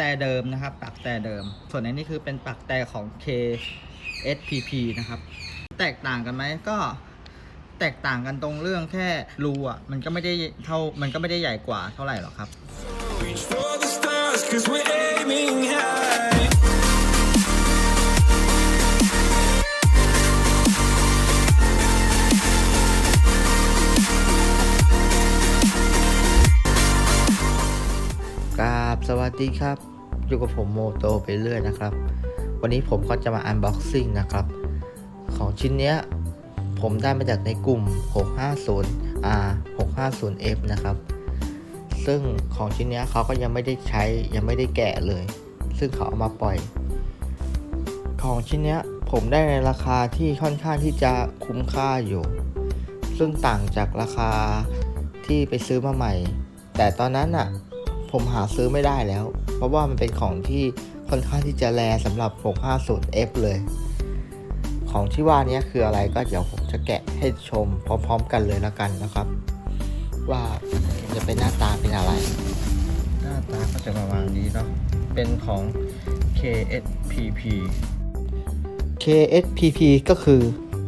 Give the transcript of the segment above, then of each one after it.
แต่เดิมนะครับปักแต่เดิม ส่วนอันนี้คือเป็นปักแต่ของ KSPP นะครับ แตกต่างกันไหมก็แตกต่างกันตรงเรื่องแค่รูอะมันก็ไม่ได้เท่ามันก็ไม่ได้ใหญ่กว่าเท่าไหร่หรอกครับ ดีครับอยู่กับผมโมโตไปเรื่อยนะครับ วันนี้ผมก็จะมาอันบ็อกซิ่งนะครับ ของชิ้นเนี้ยผมได้มาจากในกลุ่ม 650R 650F นะครับ ซึ่งของชิ้นเนี้ยเขาก็ยังไม่ได้ใช้ยังไม่ได้แกะเลย ซึ่งเขาเอามาปล่อย ของชิ้นเนี้ยผมได้ในราคาที่ค่อนข้างที่จะคุ้มค่าอยู่ ซึ่งต่างจากราคาที่ไปซื้อมาใหม่ แต่ตอนนั้นอะ ผมหาซื้อไม่ได้แล้ว เพราะว่ามันเป็นของที่ค่อนข้างที่จะแรสำหรับ 650F เลย ของที่ว่านี้คืออะไรก็เดี๋ยวผมจะแกะให้ชมพร้อมๆกันเลยแล้วกันนะครับ ว่าจะเป็นหน้าตาเป็นอะไร หน้าตาก็จะประมาณนี้เนาะเป็นของ KSPP KSPP ก็คือ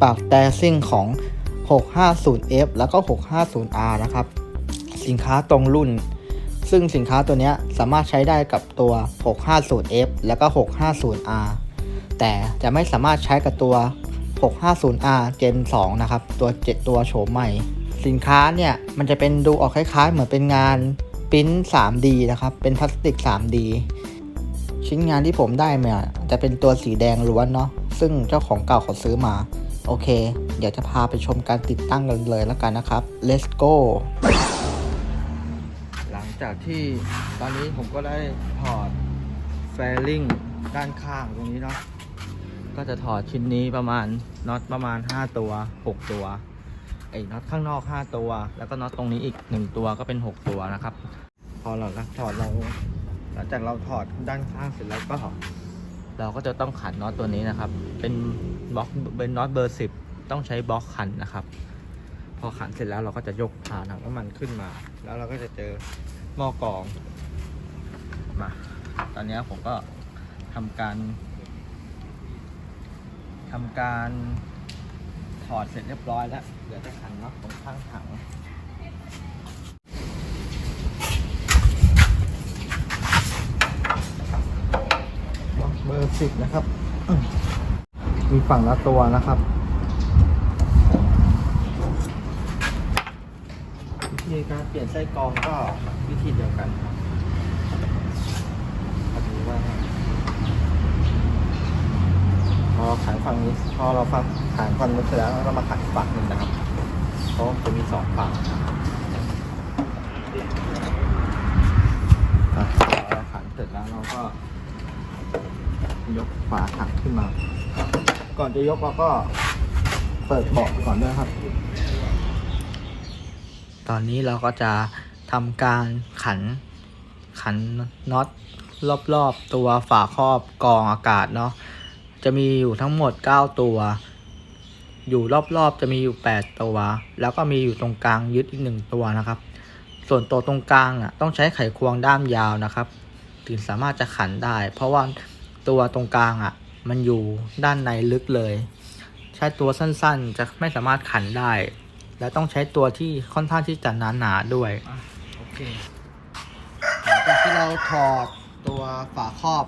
ปากแต่ซิ่งของ 650F แล้วก็ 650R นะครับ สินค้าตรงรุ่น ซึ่งสินค้าตัวนี้สามารถใช้ได้กับตัว 650F แล้วก็ 650R แต่จะไม่สามารถใช้กับตัว 650R Gen 2 นะครับ ตัว7ตัวโฉมใหม่ สินค้าเนี่ย มันจะเป็นดูออกคล้ายๆ เหมือนเป็นงานปิ้น 3D นะครับ เป็นพลาสติก 3D ชิ้นงานที่ผมได้มาจะเป็นตัวสีแดงล้วนเนาะ ซึ่งเจ้าของเก่าเขาซื้อมา โอเค เดี๋ยวจะพาไปชมการติดตั้งกันเลยแล้วกันนะครับ let's go จากที่ตอนนี้ผมก็ได้ถอดแฟลิงด้านข้างตรงนี้เนาะก็จะถอดชิ้นนี้ประมาณน็อตประมาณ 5 ตัว 6 ตัวไอ้น็อตข้างนอก 5 ตัว แล้วก็น็อตตรงนี้อีก 1 ตัวก็เป็น 6 ตัวนะครับ พอเราถอดเราหลังจากเราถอดด้านข้างเสร็จแล้วก็เราก็จะต้องขันน็อตตัวนี้นะครับ เป็นบล็อกเป็นน็อตเบอร์ 10 ต้องใช้บล็อกขันนะครับ พอขันเสร็จแล้วเราก็จะยกผ่านน้ำมันขึ้นมา แล้วเราก็จะเจอ หม้อกรองมาตอนนี้ผมก็ทำการทำการถอดเสร็จเรียบร้อยแล้วเดี๋ยวจะขันน็อตตรงข้างถังเบอร์สิบนะครับ มีฝั่งละตัวนะครับ ธีการเปลี่ยนไส้กรองก็วิธีเดียวกันครับพอดีว่าพอขันฝั่งนี้พอเราฟังขันฝั่งนี้เสร็จแล้วเรามาขันฝั่งนึงนะครับเพราะจะมีสองฝั่งอะเราขันเสร็จแล้วเราก็ ยกฝาถังขึ้นมา ก่อนจะยกเราก็เปิดเบาะก่อนด้วยครับ ตอนนี้เราก็จะทำการขันขันน็อตรอบๆตัวฝาครอบกองอากาศเนาะจะมีอยู่ทั้งหมด 9 ตัว อยู่รอบๆจะมีอยู่ 8 ตัว แล้วก็มีอยู่ตรงกลางยึดอีกหนึ่งตัวนะครับ ส่วนตัวตรงกลางอะต้องใช้ไขควงด้ามยาวนะครับถึงสามารถจะขันได้ เพราะว่าตัวตรงกลางอะมันอยู่ด้านในลึกเลย ใช้ตัวสั้นๆ จะไม่สามารถขันได้ และต้องใช้ตัวที่ค่อนข้างที่จะหนาๆด้วย อะโอเคหลังจากที่เราถอดตัวฝาครอบ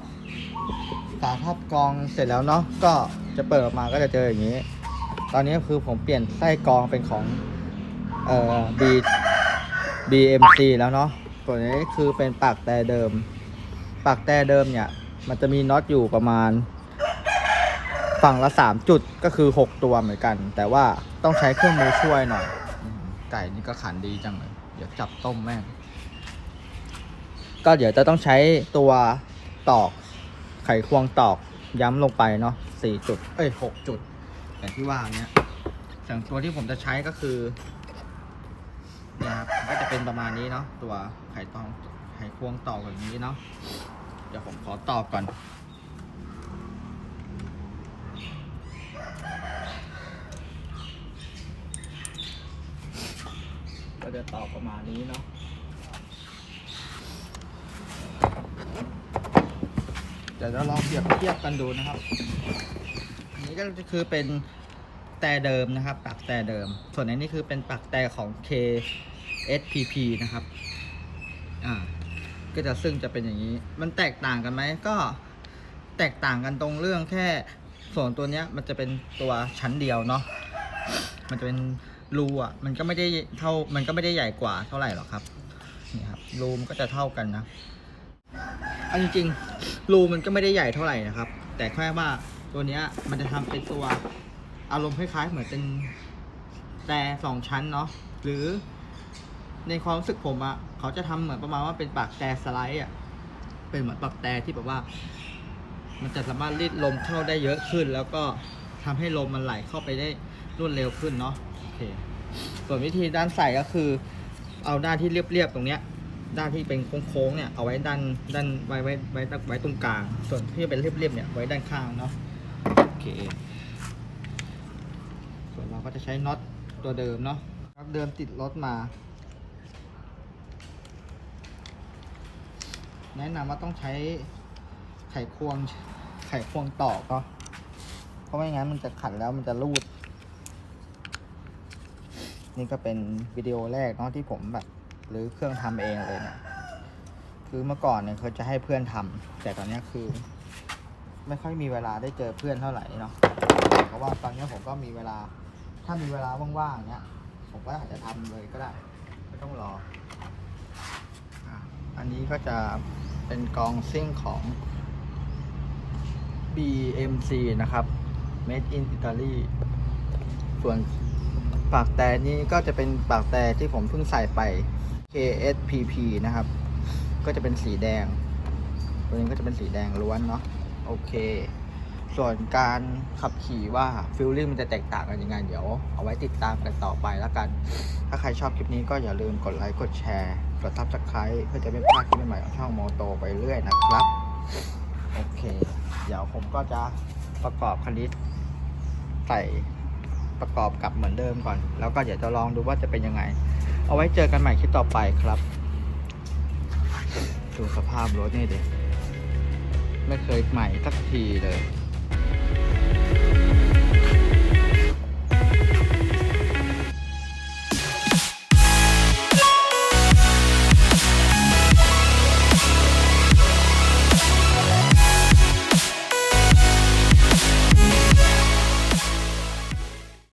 ฝาครอบกรองเสร็จแล้วเนาะก็จะเปิดออกมาก็จะเจออย่างนี้ ตอนนี้คือผมเปลี่ยนไส้กรองเป็นของเอ่อ B BMC แล้วเนาะตัวนี้คือเป็นปากแต่เดิม ปากแต่เดิมเนี่ย มันจะมีน็อตอยู่ประมาณ ฝั่งละสามจุดก็คือ6ตัวเหมือนกัน แต่ว่าต้องใช้เครื่องมือช่วยหน่อย ไก่นี่ก็ขันดีจังเลย เดี๋ยวจับต้มแม่ง ก็เดี๋ยวจะต้องใช้ตัวตอกไขควงตอกย้ำลงไปเนาะสี่จุด เอ้ยหกจุดอย่างที่ว่าเนี้ยส่วนตัวที่ผมจะใช้ก็คือเนี่ยครับก็จะเป็นประมาณนี้เนาะตัวไข่ตองไขควงตอกแบบนี้เนาะเดี๋ยวผมขอตอกก่อน ก็จะตอกประมาณนี้เนาะเดี๋ยวเราลองเปรียบเทียบกันดูนะครับอันนี้ก็คือเป็นแต่เดิมนะครับปักแต่เดิม ส่วนอันนี้คือเป็นปักแต่ของ KSPP นะครับอ่าก็จะซึ่งจะเป็นอย่างนี้ มันแตกต่างกันไหมก็แตกต่างกันตรงเรื่องแค่ส่วนตัวเนี้ยมันจะเป็นตัวชั้นเดียวเนาะมันจะเป็น รูอะมันก็ไม่ได้เท่ามันก็ไม่ได้ใหญ่กว่าเท่าไหร่หรอกครับนี่ครับรูมันก็จะเท่ากันนะอันจริงๆรูมันก็ไม่ได้ใหญ่เท่าไหร่นะครับ แต่แค่ว่าตัวเนี้ยมันจะทำเป็นตัวอารมณ์คล้ายๆเหมือนเป็นแต่สองชั้นเนาะหรือในความรู้สึกผมอะเขาจะทำเหมือนประมาณว่าเป็นปากแต่สไลด์อะเป็นเหมือนปากแต่ที่แบบว่า มันจะสามารถรีดลมเข้าได้เยอะขึ้น แล้วก็ทำให้ลมมันไหลเข้าไปได้รวดเร็วขึ้นเนาะ โอเคส่วนวิธีด้านใส่ก็คือ เอาด้านที่เรียบๆตรงเนี้ย ด้านที่เป็นโค้งๆเนี่ยเอาไว้ด้านด้านไว้ไว้ไว้ไว้ตรงกลาง ส่วนที่เป็นเรียบๆเนี่ยไว้ด้านข้างเนาะโอเค ส่วนเราก็จะใช้น็อตตัวเดิมเนาะน็อตเดิมติดรถมา แนะนำว่าต้องใช้ไขควงไขควงตอกเนาะเพราะไม่งั้นมันจะขัดแล้วมันจะรูด นี่ก็เป็นวิดีโอแรกเนาะที่ผมแบบหรือเครื่องทำเองเลยเนี่ยคือเมื่อก่อนเนี่ยเขาจะให้เพื่อนทำแต่ตอนนี้คือ ไม่ค่อยมีเวลาได้เจอเพื่อนเท่าไหร่เนาะเพราะว่าตอนนี้ผมก็มีเวลา ถ้ามีเวลาว่างๆเนี้ยผมก็อาจจะทำเลยก็ได้ไม่ต้องรออันนี้ก็จะเป็นกองซิ่งของ BMC นะครับ Made in Italy ส่วน ปากแต่นี้ก็จะเป็นปากแต่ที่ผมเพิ่งใส่ไป KSPP นะครับ ก็จะเป็นสีแดง ตัวนี้ก็จะเป็นสีแดงล้วนเนาะ โอเค ส่วนการขับขี่ว่าฟิลลิ่งมันจะแตกต่างกันยังไงเดี๋ยว เอาไว้ติดตามกันต่อไปแล้วกัน ถ้าใครชอบคลิปนี้ก็อย่าลืมกดไลค์ กดแชร์ กดทับสไครต์เพื่อจะไม่พลาดคลิปใหม่ของช่องโมโตไปเรื่อยนะครับ โอเค เดี๋ยวผมก็จะประกอบคันนี้ใส่ ประกอบกับเหมือนเดิมก่อน แล้วก็เดี๋ยวจะลองดูว่าจะเป็นยังไง เอาไว้เจอกันใหม่คลิปต่อไปครับ ดูสภาพรถนี่เด็ไม่เคยใหม่สักทีเลย